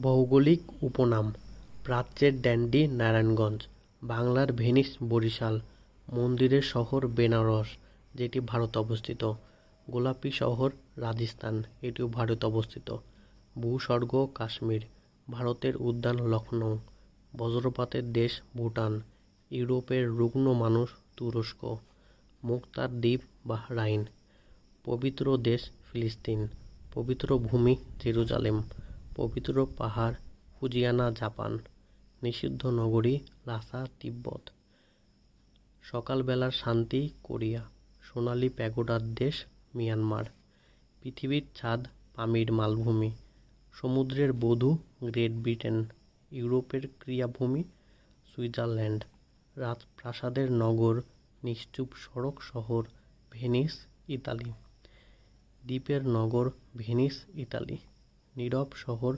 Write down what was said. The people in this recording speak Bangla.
ভৌগোলিক উপনাম: প্রাচ্যের ড্যান্ডি নারায়ণগঞ্জ, বাংলার ভেনিস বরিশাল, মন্দিরের শহর বেনারস, যেটি ভারতে অবস্থিত, গোলাপি শহর রাজস্থান, এটিও ভারতে অবস্থিত, ভূস্বর্গ কাশ্মীর, ভারতের উদ্যান লখনউ, বজ্রপাতের দেশ ভুটান, ইউরোপের রুগ্ন মানুষ তুরস্ক, মুক্তার দ্বীপ বাহরাইন, পবিত্র দেশ ফিলিস্তিন, পবিত্র ভূমি জেরুজালেম, পবিত্র পাহাড় ফুজিয়ানা জাপান, নিষিদ্ধ নগরী লাসা তিব্বত, সকালবেলার শান্তি কোরিয়া, সোনালি প্যাগোডার দেশ মিয়ানমার, পৃথিবীর ছাদ পামির মালভূমি, সমুদ্রের বধূ গ্রেট ব্রিটেন, ইউরোপের ক্রিয়াভূমি সুইজারল্যান্ড, রাজপ্রাসাদের নগর নিশ্চুপ সড়ক শহর ভেনিস ইতালি, দ্বীপের নগর ভেনিস ইতালি, নীরব শহর